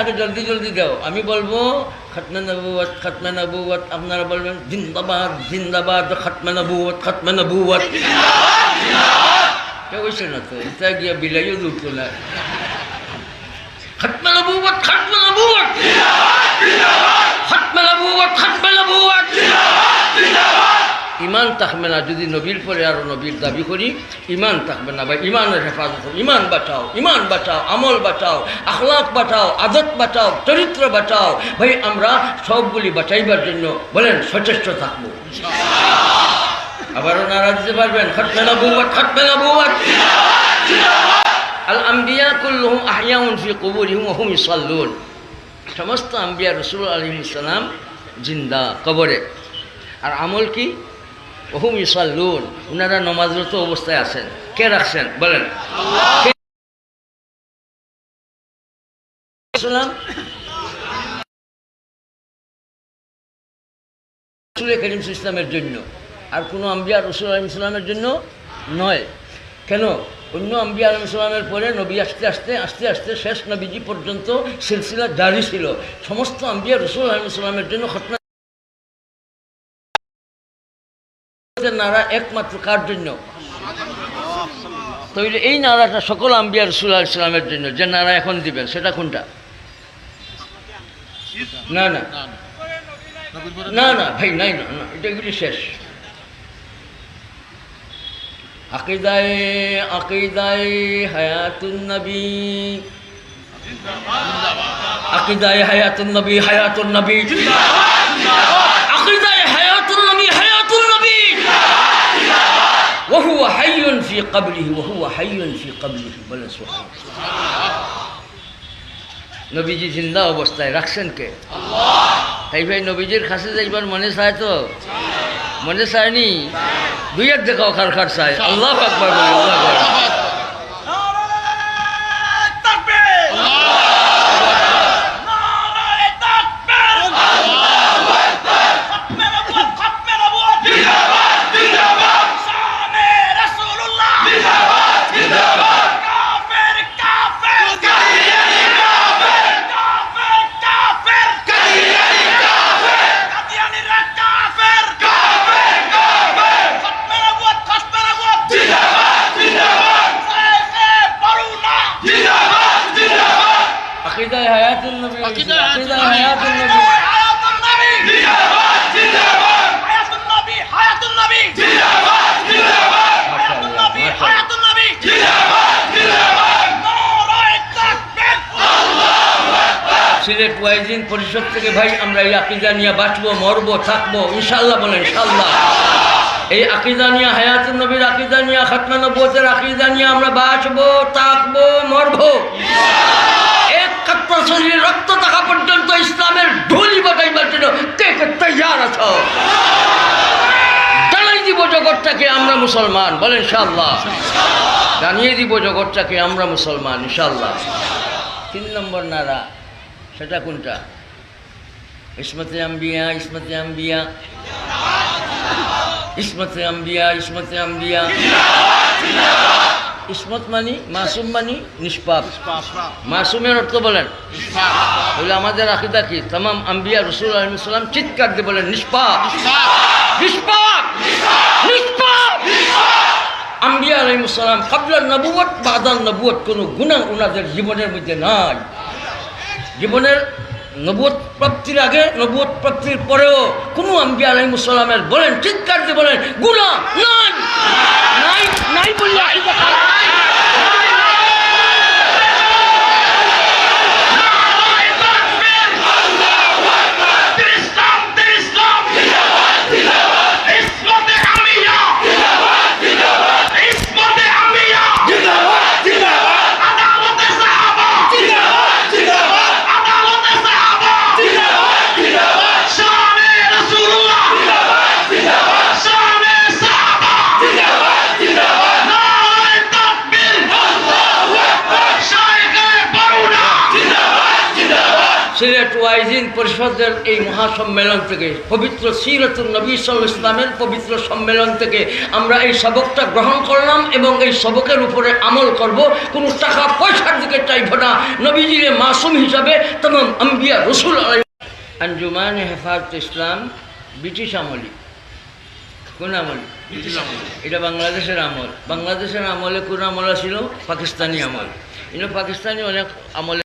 আগে জলদি জলদি দাও। আমি বলব, খতমে নবুয়ত খতমে নবুয়ত আপনারা বলবেন, জিন্দাবাদ জিন্দাবাদ, খতমে নবুয়ত খতমে নবুয়ত কেউ হয়েছে না তো এটা গিয়া বিলাইও দূর না খতমে নবুয়ত খতমে নবুয়ত খতমে নবুয়ত খতমে নবুয়ত ইমান থাকবে না যদি নবীর পরে আরও নবীর দাবি করি, ইমান থাকবে না ভাই, ইমানের হেফাজত। ইমান বাঁচাও ইমান বাঁচাও, আমল বাঁচাও, আখলাক বাঁচাও, আদত বাঁচাও, চরিত্র বাঁচাও। ভাই, আমরা সবগুলি বাঁচাইবার জন্য বলেন সচেষ্ট থাকব। আবারও নারা দিতে পারবেন, খতমে নবুয়ত খতমে নবুয়ত আল আম্বিয়া কুল্লুহুম আহিয়াউন ফি কুবুরিহিম হুম ইসাল্লুন। সমস্ত আম্বিয়া রসুল আলাইহিস সালাম জিন্দা কবরে। আর আমল কি? ওহুম ইসাল্লুন ওনারা নমাজরত অবস্থায় আছেন। কে রাখছেন? বলেন। করিম ইসলামের জন্য। আর কোনো আম্বিয়া রসুল আলম ইসলামের জন্য নয়। কেন? অন্য আম্বিয়া আলম ইসলামের পরে নবী আসতে আসতে, আস্তে আস্তে শেষ নবীজি পর্যন্ত সিলসিলা জারি ছিল। সমস্ত আম্বিয়া রসুল আলম ইসলামের জন্য ঘটনা নারা একমাত্র কার জন্য? তৈরি এই নারাটা সকল আম্বিয়া রসুল ইসলামের জন্য, যে নারা এখন দিবেন সেটা কোনটা? না না। না না, ভাই, নাই, না না, এটা এগুলি শেষ। আকিদায় আকিদায় হায়াতুন নবী। আকিদায় হায়াতুন নবী হায়াতুন নবী في قبره وهو حي في قبره বলেন সুবহানাল্লাহ নবীজি জিন্দা অবস্থায় রাখছেন কে তাই ভাই নবীজির কাছে যাইবার মনে চায় তো মনে চায়নি দুই এক দেখাও খার খার চায় আল্লাহ আকবার বলে আল্লাহ সিলেট ওয়াইজিং পরিষদ থেকে ভাই আমরা এই আকিদা নিয়ে বাঁচবো, মরবো, থাকব ইনশাল্লাহ বলেন ইনশাল্লাহ এই আকিদা নিয়ে, হায়াতুন নবীর আকিদা নিয়ে খাতমা নবুয়তের আকিদা নিয়ে আমরা বাঁচবো, থাকব, মরবো। এক রক্ত থাকা পর্যন্ত ইসলামের ঢুলি বাজাইবার জন্য কে কে তৈয়ার আছো? জানাই দিব জগৎটাকে আমরা মুসলমান, বলেন ইনশাল্লাহ জানিয়ে দিব জগৎটাকে আমরা মুসলমান ইনশাল্লাহ তিন নম্বর নারা সেটা কোনটা? ইসমতে আম্বিয়া ইসমতে আম্বিয়া। ইসমতে আম্বিয়া ইসমতে আম্বিয়া। ইসমত মানি, মাসুম মানি, নিষ্পাপ। মাসুমের অর্থ বলেন। বলে আমাদের আকিদা কি? তাম আম্বিয়া রসুল আলমিসাল্লাম চিৎকার দিয়ে বলেন, নিষ্পাপ। নিষ্পাপ! নিষ্পাপ! আম্বিয়া আলহিমসাল্লাম কাবলার নবুয়ত বাদার নবুয়ত কোনো গুণা ওনাদের জীবনের মধ্যে নাই। জীবনের নবুত প্রাপ্তির আগে নবুত প্রাপ্তির পরেও কোনো আম্বিয়া আলহিমসাল্লামের বলেন, চিৎকার দিয়ে বলেন গুণা নাই নাই বললে সিলেট ওয়াইজিন পরিষদের এই মহাসম্মেলন থেকে পবিত্র সিরতুল নবী সাল ইসলামের পবিত্র সম্মেলন থেকে আমরা এই সবকটা গ্রহণ করলাম এবং এই সবকের উপরে আমল করব। কোনো টাকা পয়সার দিকে চাইব না। নবীজিরে মাসুম হিসাবে তমাম আম্বিয়া রসুল আঞ্জুমান হেফাজত ইসলাম ব্রিটিশ আমলি। কোন আমলি? এটা বাংলাদেশের আমল। বাংলাদেশের আমলে কোন আমল ছিল পাকিস্তানি আমল। এটা পাকিস্তানি অনেক আমলে